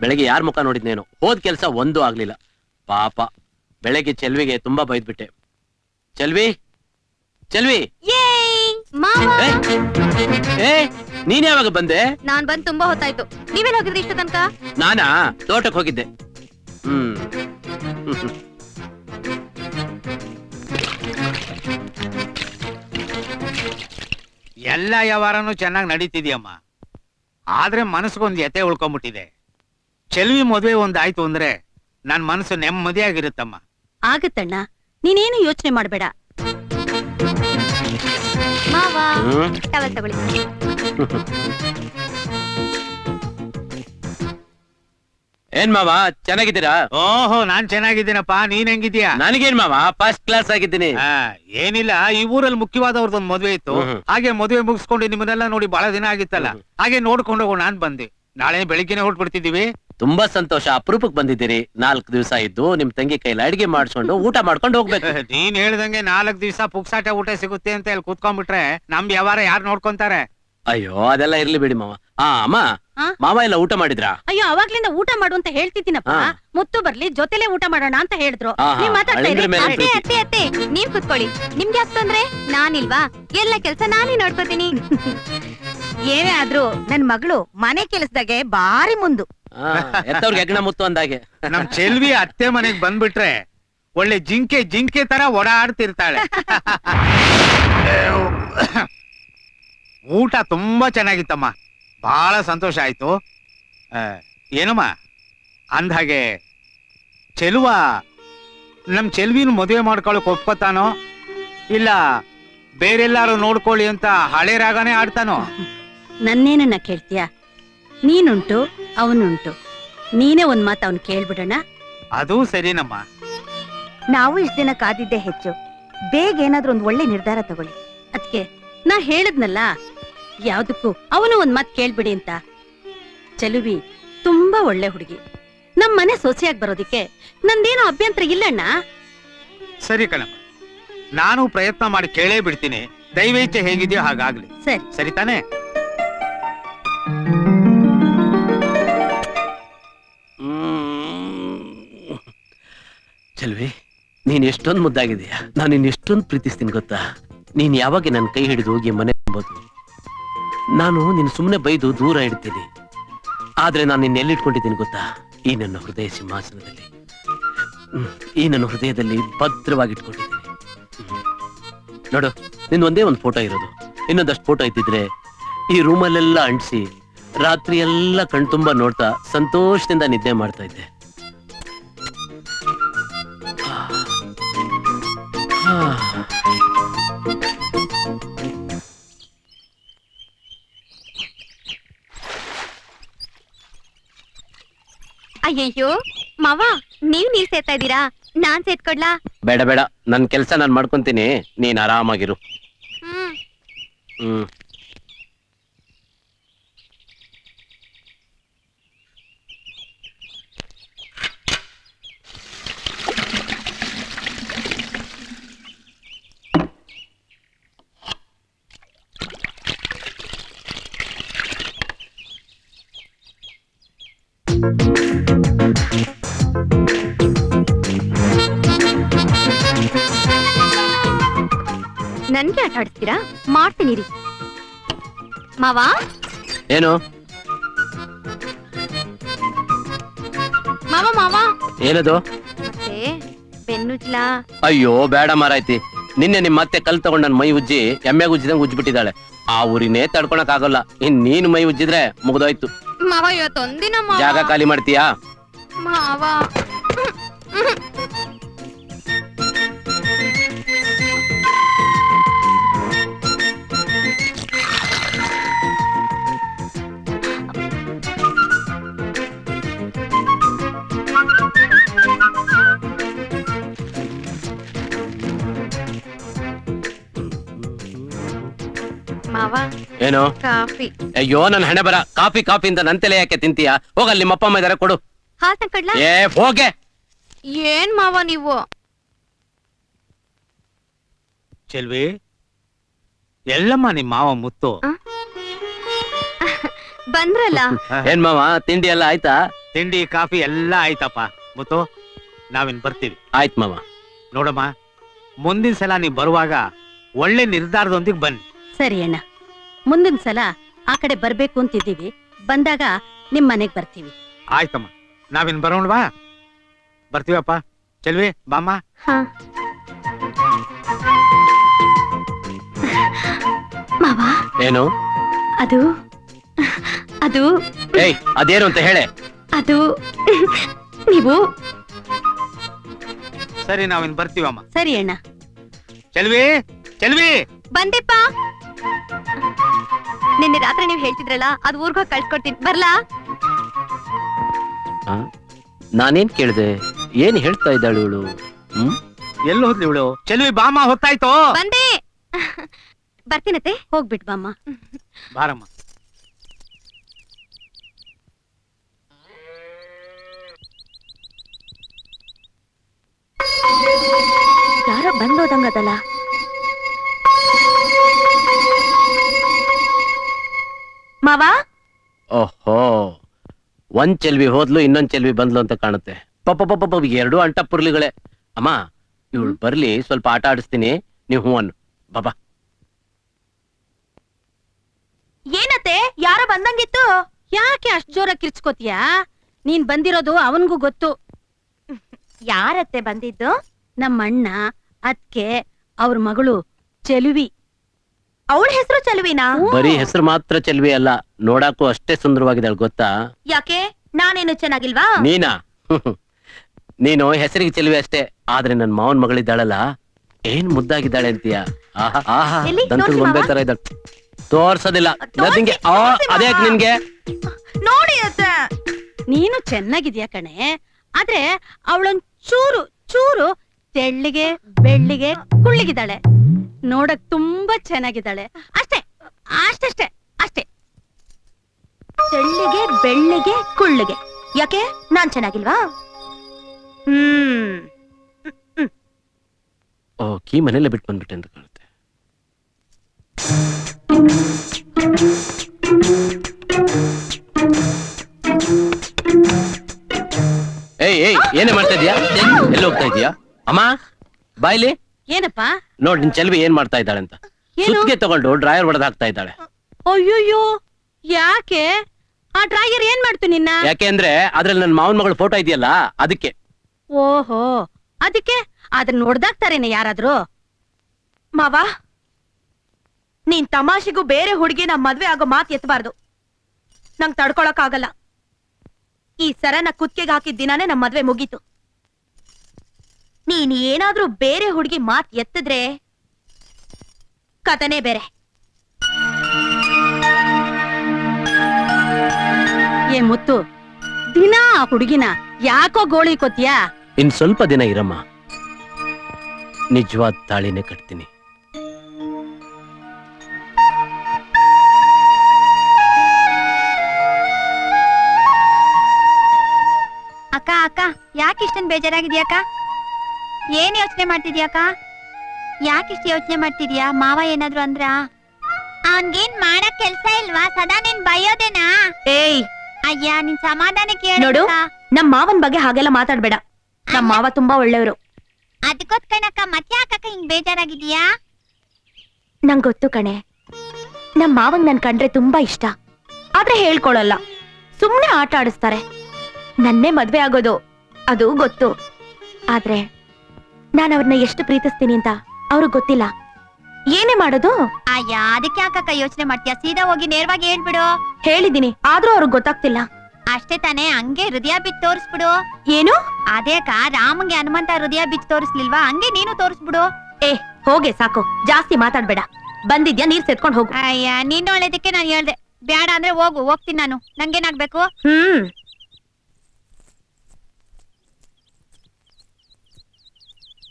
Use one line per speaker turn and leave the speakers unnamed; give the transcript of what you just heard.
ಬೆಳಗ್ಗೆ ಯಾರ ಮುಖ ನೋಡಿದ್ನೇನು ಹೋದ್ ಕೆಲಸ ಒಂದೂ ಆಗ್ಲಿಲ್ಲ. ಪಾಪ. ಬೆಳಗ್ಗೆ ಚೆಲ್ವಿಗೆ ತುಂಬಾ ಬೈದ್ಬಿಟ್ಟೆ. ಚೆಲ್ವಿ? ಚೆಲ್ವಿ? ಏ ನೀನ್ ಯಾವಾಗ ಬಂದೆ?
ನಾನ್ ಬಂದ್ ತುಂಬಾ ಹೊತ್ತಾಯ್ತು. ನೀವೇನ್ ಹೋಗಿದ್ರಿ ಇಷ್ಟ ತನಕ
ನಾನಾ? ತೋಟಕ್ಕೆ ಹೋಗಿದ್ದೆ. ಹ್ಮ್.
ಎಲ್ಲ ವ್ಯವಹಾರನೂ ಚೆನ್ನಾಗಿ ನಡೀತಿದ್ಯಮ್ಮ. ಆದ್ರೆ ಮನಸ್ಸಿಗೊಂದು ಎತೆ ಉಳ್ಕೊಂಬಿಟ್ಟಿದೆ. ಚೆಲ್ವಿ ಮದುವೆ ಆಯ್ತು ಅಂದ್ರೆ ನನ್ ಮನಸ್ಸು ನೆಮ್ಮದಿಯಾಗಿರುತ್ತಮ್ಮ.
ಆಗತ್ತಣ್ಣ ನೀನೇನು ಯೋಚನೆ ಮಾಡಬೇಡ.
ಮಾವ
ಹ್ಮ್?
ಟವಲ್ ತಗೊಳ್ಳಿ.
ಏನ್ ಮಾವ ಚೆನ್ನಾಗಿದ್ದೀರಾ?
ಓಹೋ ನಾನ್ ಚೆನ್ನಾಗಿದ್ದೀನಪ್ಪ ನೀನ್ ಹೆಂಗಿದ್ಯಾ
ನನಗೇನ್ ಮಾವ ಫಸ್ಟ್ ಕ್ಲಾಸ್ ಆಗಿದ್ದೀನಿ.
ಆ, ಏನಿಲ್ಲ ಈ ಊರಲ್ಲಿ ಮುಖ್ಯವಾದವ್ರದೊಂದು ಮದುವೆ ಇತ್ತು.
ಹ್ಮ್.
ಹಾಗೆ ಮದುವೆ ಮುಗಿಸ್ಕೊಂಡು ನಿಮ್ಮನ್ನೆಲ್ಲ ನೋಡಿ ಬಹಳ ದಿನ ಆಗಿತ್ತಲ್ಲ. ಹಾಗೆ ನೋಡ್ಕೊಂಡು ಹೋಗೋಣ ನಾನ್ ಬಂದೆ. ನಾಳೆ ಬೆಳಿಗ್ಗೆನೆ ಹೊರಟ್ಬಿಡ್ತಿದೀವಿ
ತುಂಬಾ ಸಂತೋಷ. ಅಪರೂಪಕ್ಕೆ ಬಂದಿದ್ದೀರಿ. ನಾಲ್ಕು ದಿವಸ ಇದ್ದು ನಿಮ್ ತಂಗಿ ಕೈಲಿ ಅಡಿಗೆ ಮಾಡ್ಸ್ಕೊಂಡು ಊಟ ಮಾಡ್ಕೊಂಡು ಹೋಗ್ಬೇಕು.
ನೀನ್ ಹೇಳ್ದಂಗೆ ನಾಲ್ಕ್ ದಿವಸ ಪುಕ್ಸಾಟ ಊಟ ಸಿಗುತ್ತೆ ಅಂತ ಹೇಳಿ ಕೂತ್ಕೊಂಡ್ಬಿಟ್ರೆ ನಮ್ ವ್ಯವಹಾರ ಯಾರು ನೋಡ್ಕೊಂತಾರೆ?
ಅಯ್ಯೋ ಅದೆಲ್ಲ ಇರ್ಲಿ ಬಿಡಿ ಮಾವ. ಆ ಅಮ್ಮ
ಆ?
ಮಾವ ಎಲ್ಲ ಊಟ ಮಾಡಿದ್ರಾ?
ಅಯ್ಯೋ ಅವಾಗ್ಲಿಂದ ಊಟ ಮಾಡು ಅಂತ ಹೇಳ್ತಿದ್ದೀನಪ್ಪ.
ಹಾ.
ಮುತ್ತು ಬರ್ಲಿ ಜೊತೆಲೆ ಊಟ ಮಾಡೋಣ ಅಂತ ಹೇಳಿದ್ರು.
ನೀ
ನೀವ್ ಮಾತಾಡ್ತಾ
ಅಳಿಂದ್ರ
ಇರಿ.
ಮೇಲೆ
ಅದೇ,
ಪ್ರೀತಿ.
ಅತ್ತೆ ಅತ್ತೆ ನೀವ್ ಕುತ್ಕೊಳ್ಳಿ. ನಿಮ್ಗೆ ಯಾಕೆ ತೊಂದ್ರೆ? ನಾನಿಲ್ವಾ? ಎಲ್ಲ ಕೆಲ್ಸ ನಾನೇ ನೋಡ್ಕೋತೀನಿ.
ಏನೇ ಆದ್ರೂ ನನ್ ಮಗಳು ಮನೆ ಕೆಲಸದಾಗೆ ಬಾರಿ ಮುಂದು.
ಆ, ಎತ್ತವ್ರಿಗೆ ಹೆಗ್ಣ ಮುತ್ತು ಅಂದಾಗೆ.
ನಮ್ ಚೆಲ್ವಿ ಅತ್ತೆ ಮನೆಗ್ ಬಂದ್ಬಿಟ್ರೆ ಒಳ್ಳೆ ಜಿಂಕೆ ಜಿಂಕೆ ತರ ಓಡಾಡ್ತಿರ್ತಾಳೆ. ಊಟ ತುಂಬಾ ಚೆನ್ನಾಗಿತ್ತಮ್ಮ. ಬಹಳ ಸಂತೋಷ ಆಯ್ತು. ಆ, ಏನಮ್ಮ? ಅಂದ್ಹಾಗೆ ಚೆಲುವ ನಮ್ ಚೆಲ್ವಿನ ಮದುವೆ ಮಾಡ್ಕೊಳಕ್ ಒಪ್ಕೋತಾನೋ? ಇಲ್ಲ ಬೇರೆಲ್ಲಾರು ನೋಡ್ಕೊಳ್ಳಿ ಅಂತ ಹಳೆ ರಾಗನೇ ಆಡ್ತಾನೋ?
ನನ್ನೇನನ್ನ ಕೇಳ್ತೀಯ? ನೀನುಂಟು? ಅವನುಂಟು. ನೀನೇ ಒಂದ್ ಮಾತು ಅವ್ನ್ ಕೇಳ್ಬಿಡೋಣ?
ಅದು ಸರಿನಮ್ಮ.
ನಾವು ಇಷ್ಟ ದಿನ ಕಾದಿದ್ದೆ ಹೆಚ್ಚು. ಬೇಗ ಏನಾದ್ರೂ ಒಂದ್ ಒಳ್ಳೆ ನಿರ್ಧಾರ ತಗೊಳ್ಳಿ. ಅದ್ಕೆ ನಾ ಹೇಳದ್ನಲ್ಲ? ಯಾವ್ದಕ್ಕೂ ಅವನು ಒಂದ್ ಮಾತ್ ಕೇಳ್ಬಿಡಿ ಅಂತ. ಚಲುವಿ ತುಂಬಾ ಒಳ್ಳೆ ಹುಡುಗಿ. ನಮ್ ಮನೆ ಸೊಸೆಯಾಗಿ ಬರೋದಿಕ್ಕೆ ನಂದೇನೋ ಅಭ್ಯಂತರ ಇಲ್ಲಣ್ಣ
ಸರಿ ಕಣಮ್ಮ ನಾನು ಪ್ರಯತ್ನ ಮಾಡಿ ಕೇಳೇ ಬಿಡ್ತೀನಿ. ದೈವೇಚ್ಛೆ ಹೇಗಿದೆಯೋ ಹಾಗಾಗ್ಲಿ.
ಸರಿ.
ಸರಿ ತಾನೇ?
ಚೆಲ್ವಿ, ನೀನ್ ಎಷ್ಟೊಂದ್ ಮುದ್ದಾಗಿದೀಯ ನಾನು ನಿನ್ ಎಷ್ಟೊಂದ್ ಪ್ರೀತಿಸ್ತೀನಿ ಗೊತ್ತಾ? ನೀನ್ ಯಾವಾಗ ನನ್ನ ಕೈ ಹಿಡಿದು ಹೋಗಿ ಮನೆ ತುಂಬೋದು ನಾನು ನಿನ್ ಸುಮ್ಮನೆ ಬೈದು ದೂರ ಇಡ್ತೀನಿ. ಆದ್ರೆ ನಾನು ನಿನ್ನ ಎಲ್ಲಿಟ್ಕೊಂಡಿದ್ದೀನಿ ಗೊತ್ತಾ? ಈ ನನ್ನ ಹೃದಯ ಸಿಂಹಾಸನದಲ್ಲಿ. ಈ ನನ್ನ ಹೃದಯದಲ್ಲಿ ಭದ್ರವಾಗಿ ಹ್ಮ್. ನೋಡು, ನಿನ್ ಒಂದೇ ಒಂದು ಫೋಟೋ ಇರೋದು. ಇನ್ನೊಂದಷ್ಟು ಫೋಟೋ ಇದ್ದಿದ್ರೆ ಈ ರೂಮಲ್ಲೆಲ್ಲ ಅಂಟಿಸಿ ರಾತ್ರಿ ಎಲ್ಲ ಕಣ್ತುಂಬ ನೋಡ್ತಾ ಸಂತೋಷದಿಂದ ನಿದ್ದೆ ಮಾಡ್ತಾ ಇದ್ದೆ.
ಅಯ್ಯಯ್ಯೋ ಮಾವ ನೀವ್ ನೀರ್ ಸೇತಾ ಇದ್ದೀರಾ? ನಾನ್ ಸೇರ್ಕೊಡ್ಲಾ
ಬೇಡ ಬೇಡ. ನನ್ ಕೆಲ್ಸ ನಾನ್ ಮಾಡ್ಕೊಂತೀನಿ. ನೀನ್ ಆರಾಮಾಗಿರು.
ಹ್ಮ್.
ಹ್ಮ್.
ಆಡಿಸ್ತೀರಾ ಮಾಡ್ತೀನಿ ರೀ ಮಾವ?
ಏನು?
ಮಾವ ಮಾವ?
ಏನದು?
ಮತ್ತೆ
ಅಯ್ಯೋ ಬೇಡ ಮಾರಾಯ್ತಿ. ನಿನ್ನೆ ನಿಮ್ ಮತ್ತೆ ಕಲ್ ತಗೊಂಡ್ ನನ್ ಮೈ ಉಜ್ಜಿ ಎಮ್ಮೆ ಉಜ್ಜಿದಂಗ್ ಉಜ್ಬಿಟ್ಟಿದ್ದಾಳೆ ಆ ಊರಿನೇ ತಡ್ಕೊಳಕ್ ಆಗಲ್ಲ ಇನ್ ನೀನ್ ಮೈ ಉಜ್ಜಿದ್ರೆ ಮುಗ್ದೋಯ್ತು.
ಮಾವ ಇವತ್ತೊಂದಿನ ಮಾವ.
ಜಾಗ ಖಾಲಿ ಮಾಡ್ತೀಯಾ?
ಮಾವ. ಮಾವ
ಏನು?
ಕಾಫಿ.
ಅಯ್ಯೋ ನನ್ನ ಹಣೆ ಬರ. ಕಾಫಿ ಕಾಫಿ ಅಂತ ನನ್ ತಲೆ ಯಾಕೆ ತಿಂತೀಯ? ಹೋಗಲ್ಲಿ ನಿಮ್ಮಪ್ಪ ಅಮ್ಮ ಇದಾರೆ ಕೊಡು.
ಹಾಲ್ ತಕೊಡ್ಲಾ
ಏ ಹೋಗೆ.
ಏನ್ ಮಾವ ನೀವು?
ಚೆಲ್ವಿ ಎಲ್ಲಮ್ಮ ನಿಮ್ ಮಾವ ಮುತ್ತು.
ಬಂದ್ರಲ್ಲ?
ಏನ್ ಮಾವ ತಿಂಡಿ ಎಲ್ಲ ಆಯ್ತಾ?
ತಿಂಡಿ ಕಾಫಿ ಎಲ್ಲ ಆಯ್ತಪ್ಪ. ಮುತ್ತು ನಾವಿನ್ ಬರ್ತೀವಿ.
ಆಯ್ತ್ ಮಾವ.
ನೋಡಮ್ಮ ಮುಂದಿನ ಸಲ ನೀವ್ ಬರುವಾಗ ಒಳ್ಳೆ ನಿರ್ಧಾರದೊಂದಿಗೆ ಬನ್ನಿ.
ಸರಿ ಅಣ್ಣ. ಮುಂದಿನ ಸಲ ಆ ಕಡೆ ಬರ್ಬೇಕು ಅಂತಿದ್ದೀವಿ. ಬಂದಾಗ ನಿಮ್ ಮನೆಗ್ ಬರ್ತೀವಿ.
ಆಯ್ತಮ್ಮ. ನಾವಿನ್ ಬರೋಣವಾ? ಬರ್ತೀವಪ್ಪ. ಚೆಲ್ವಿ ಬಾಮ್ಮ.
ಹಾ. ಮಾವ?
ಏನು?
ಅದು ಅದು
ಏಯ್ ಅದೇನು ಅಂತ ಹೇಳೆ.
ಅದು ನೀವು?
ಸರಿ ನಾವಿನ್ ಬರ್ತೀವಮ್ಮ.
ಸರಿ ಅಣ್ಣ.
ಚೆಲ್ವಿ ಚೆಲ್ವಿ.
ಬಂದೆಪ್ಪ. ನಿನ್ನೆ ರಾತ್ರಿ ನೀವು ಹೇಳ್ತಿದ್ರಲ್ಲ ಅದು ಊರ್ಗ ಹೋಗಿ ಕಳ್ಸ್ಕೊಡ್ತೀನಿ. ಬರ್ಲಾ?
ಆ? ನಾನೇನ್ ಕೇಳಿದೆ? ಏನ್ ಹೇಳ್ತಾ ಇದ್ದಾಳು ಇವಳು? ಹ್ಮ್?
ಎಲ್ಲಿ ಹೋದ್ಲಿ ಇವಳು? ಚೆಲ್ವಿ ಬಾಮ್ಮ ಹೊತ್ತಾಯ್ತು?
ಬಂದೆ. ಬರ್ತೀನತ್ತೆ
ಹೋಗ್ಬಿಟ್ ಬಾಮ್ಮ
ಬಾರಮ್ಮ.
ಯಾರೋ ಬಂದೋದಂಗದಲ್ಲ ಮಾವ?
ಓಹೋ ಒಂದ್ ಚೆಲ್ವಿ ಹೋದ್ಲು ಇನ್ನೊಂದ್ ಚೆಲ್ವಿ ಬಂದ್ಲು ಅಂತ ಕಾಣುತ್ತೆ. ಪಪ್ಪ ಪಪ್ಪ ಪಪ್ಪ ಎರಡು ಅಂಟ ಪುರ್ಲಿಗಳೇ ಅಮ್ಮ ಇವಳು ಬರ್ಲಿ ಸ್ವಲ್ಪ ಆಟ ಆಡಿಸ್ತೀನಿ. ನೀವು ಹೂ ಅನ್ನು. ಬಾಬಾ
ಏನತ್ತೆ ಯಾರ ಬಂದಂಗಿತ್ತು?
ಯಾಕೆ ಅಷ್ಟ್ ಜೋರ ಕಿರ್ಚ್ಕೋತೀಯ? ನೀನ್ ಬಂದಿರೋದು ಅವನ್ಗೂ ಗೊತ್ತು.
ಯಾರತ್ತೆ ಬಂದಿದ್ದು?
ನಮ್ಮ ಅಣ್ಣ ಅದ್ಕೆ ಅವ್ರ ಮಗಳು ಚೆಲುವಿ.
ಅವಳ ಹೆಸರು ಚಲುವಿನಾ?
ಬರೀ ಹೆಸರು ಮಾತ್ರ ಚೆಲ್ವಿ ಅಲ್ಲ ನೋಡಕ್ಕೂ ಅಷ್ಟೇ ಸುಂದರವಾಗಿದ್ದಾಳೆ ಗೊತ್ತಾ?
ಯಾಕೆ? ನಾನೇನು ಚೆನ್ನಾಗಿಲ್ವಾ?
ನೀನಾ? ನೀನು ಹೆಸರಿಗೆ ಚೆಲುವೆ ಅಷ್ಟೇ ಆದ್ರೆ ನನ್ ಮಾವನ್ ಮಗಳಿದ್ದಾಳಲ್ಲ ಏನ್ ಮುದ್ದಾಗಿದ್ದಾಳೆ ಅಂತೀಯ? ಆಹಾ ಆಹಾ
ಎಲ್ಲಿ?
ದಂತದ
ತೋರ್ಸಿ
ಗೊಂಬೆ ತರ ಇದ್ದಾಳೆ. ತೋರ್ಸೋದಿಲ್ಲ.
ತೋರ್ಸಿ,
ನದಿಂಗೆ ಆ
ತೋರ್ಸಿ ಮಾವ.
ನಿನ್ಗೆ?
ನೋಡಿ ಅತ್ತೆ.
ನೀನು ಚೆನ್ನಾಗಿದ್ಯಾ ಕಣೆ? ಆದ್ರೆ ಅವಳೊಂದ್ ಚೂರು ಚೂರು ತೆಳ್ಳಿಗೆ ಬೆಳ್ಳಿಗೆ ಕುಳ್ಳಿಗಿದ್ದಾಳೆ. ನೋಡಕ್ ತುಂಬಾ ಚೆನ್ನಾಗಿದ್ದಾಳೆ. ಅಷ್ಟೇ ಅಷ್ಟೇ ಅಷ್ಟೇ.
ತೆಳ್ಳಿಗೆ ಬೆಳ್ಳಿಗೆ ಕುಳ್ಳಿಗೆ. ಯಾಕೆ? ನಾನ್ ಚೆನ್ನಾಗಿಲ್ವಾ? ಹ್ಮ್.
ಓ ಕೀ ಮನೇಲೆ ಬಿಟ್ಟು ಬಂದ್ಬಿಟ್ಟೆ ಅಂತ ಕಾಣುತ್ತೆ. ಏಯ್ ಏಯ್ ಏನೇ ಮಾಡ್ತಾ ಇದೀಯಾ? ಎಲ್ಲಿ ಹೋಗ್ತಾ ಇದೀಯಾ? ಅಮ್ಮ ಬಾಯ್ಲಿ?
ಏನಪ್ಪ?
ನೋಡ್ ನಿನ್ ಚೆಲ್ವಿ ಏನ್ ಮಾಡ್ತಾ ಇದ್ದಾಳೆ ಅಂತ?
ಏನು?
ಸುತ್ತಿಗೆ ತಗೊಂಡು ಡ್ರಾಯರ್ ಹೊಡೆದ್ ಹಾಕ್ತಾ ಇದ್ದಾಳೆ.
ಅಯ್ಯೋಯ್ಯೋ ಯಾಕೆ? ಆ ಡ್ರಾಯರ್ ಏನ್ ಮಾಡ್ತು ನಿನ್ನ?
ಯಾಕೆ ಅಂದ್ರೆ ಅದ್ರಲ್ಲಿ ನನ್ನ ಮಾವನ್ ಮಗಳ ಫೋಟೋ ಇದೆಯಲ್ಲ ಅದಕ್ಕೆ.
ಓಹೋ ಅದಕ್ಕೆ? ಅದನ್ನ ನೋಡ್ದಾಗ್ತಾರೇನೆ ಯಾರಾದ್ರೂ?
ಮಾವ ನೀನ್ ತಮಾಷೆಗೂ ಬೇರೆ ಹುಡುಗಿ ನಮ್ ಮದ್ವೆ ಆಗೋ ಮಾತ್ ಎತ್ತಬಾರ್ದು ನಂಗ್ ತಡ್ಕೊಳಕ್ ಆಗಲ್ಲ ಈ ಸರನ ಕುತ್ತಿಗೆಗೆ ಹಾಕಿದ ದಿನಾನೇ ನಮ್ ಮದ್ವೆ ಮುಗೀತು. ನೀನ್ ಏನಾದ್ರೂ ಬೇರೆ ಹುಡುಗಿ ಮಾತ್ ಎತ್ತಿದ್ರೆ ಕಥನೆ ಬೇರೆ.
ಏ ಮುತ್ತು ದಿನ ಆ ಹುಡುಗಿನ ಯಾಕೋ ಗೋಳಿ ಕೊತ್ತೀಯಾ
ಇನ್ ಸ್ವಲ್ಪ ದಿನ ಇರಮ್ಮ. ನಿಜವಾದ ತಾಳಿನೇ ಕಟ್ತೀನಿ.
ಅಕ್ಕ ಅಕ್ಕ ಯಾಕೆ ಇಷ್ಟೊಂದು ಬೇಜಾರಾಗಿದ್ಯಾಕ ಏನ್ ಯೋಚನೆ ಮಾಡ್ತಿದ್ಯಾಕ ಯಾಕಿಷ್ಟು ಯೋಚನೆ ಮಾಡ್ತಿದ್ಯಾ? ಮಾವ ಏನಾದ್ರು ಅಂದ್ರ? ಅವನ್ಗೇನ್ ಮಾಡಕ್ ಕೆಲ್ಸ ಇಲ್ವಾ? ಸದಾ ನೀನ್ ಬೈಯೋದೇನಾ?
ಏಯ್!
ಅಯ್ಯ ನಿನ್ ಸಮಾಧಾನ ಕೇಳ
ನೋಡು. ನಮ್ ಮಾವನ್ ಬಗ್ಗೆ ಹಾಗೆಲ್ಲ ಮಾತಾಡ್ಬೇಡ. ನಮ್ ಮಾವ ತುಂಬಾ ಒಳ್ಳೆಯವರು.
ಅದಕ್ಕೋಸ್ಕರಕ್ಕ ಮತ್ತೆ ಯಾಕಕ್ಕ ಹಿಂಗ್ ಬೇಜಾರಾಗಿದ್ಯಾ
ನಂಗ್ ಗೊತ್ತು ಕಣೆ. ನಮ್ ಮಾವನ್ ನನ್ ಕಂಡ್ರೆ ತುಂಬಾ ಇಷ್ಟ. ಆದ್ರೆ ಹೇಳ್ಕೊಳಲ್ಲ. ಸುಮ್ನೆ ಆಟ ಆಡಿಸ್ತಾರೆ. ನನ್ನೇ ಮದ್ವೆ ಆಗೋದು. ಅದು ಗೊತ್ತು. ಆದ್ರೆ ನಾನ್ ಅವ್ರನ್ನ ಎಷ್ಟು ಪ್ರೀತಿಸ್ತೀನಿ ಅಂತ ಅವ್ರಿಗೆ ಗೊತ್ತಿಲ್ಲ. ಏನೇ ಮಾಡೋದು?
ಅಯ್ಯ ಅದಕ್ಕೆ ಯಾಕಕ್ಕ ಯೋಚನೆ ಮಾಡ್ತೀಯ? ಸೀದಾ ಹೋಗಿ ನೇರವಾಗಿ ಹೇಳ್ಬಿಡು.
ಹೇಳಿದೀನಿ ಆದ್ರೂ ಅವ್ರಿಗೆ ಗೊತ್ತಾಗ್ತಿಲ್ಲ.
ಅಷ್ಟೇ ತಾನೆ ಹಂಗೆ ಹೃದಯ ಬಿಚ್ಚ ತೋರಿಸ್ಬಿಡು.
ಏನು?
ಅದೇ ಕಾ ರಾಮಂಗೆ ಹನುಮಂತ ಹೃದಯ ಬಿಚ್ಚ ತೋರಿಸ್ಲಿಲ್ವಾ? ಹಂಗೆ ನೀನು ತೋರಿಸ್ಬಿಡು.
ಏ ಹೋಗೆ ಸಾಕು. ಜಾಸ್ತಿ ಮಾತಾಡ್ಬೇಡ. ಬಂದಿದ್ಯಾ ನೀರ್ ಸೆತ್ಕೊಂಡ್ ಹೋಗು.
ಅಯ್ಯ ನೀನ್ ಒಳ್ಳೇದಕ್ಕೆ ನಾನು ಹೇಳ್ದೆ. ಬೇಡ ಅಂದ್ರೆ ಹೋಗು ಹೋಗ್ತೀನಿ ನಾನು. ನಂಗೇನಾಗ್ಬೇಕು?
ಹ್ಮ್.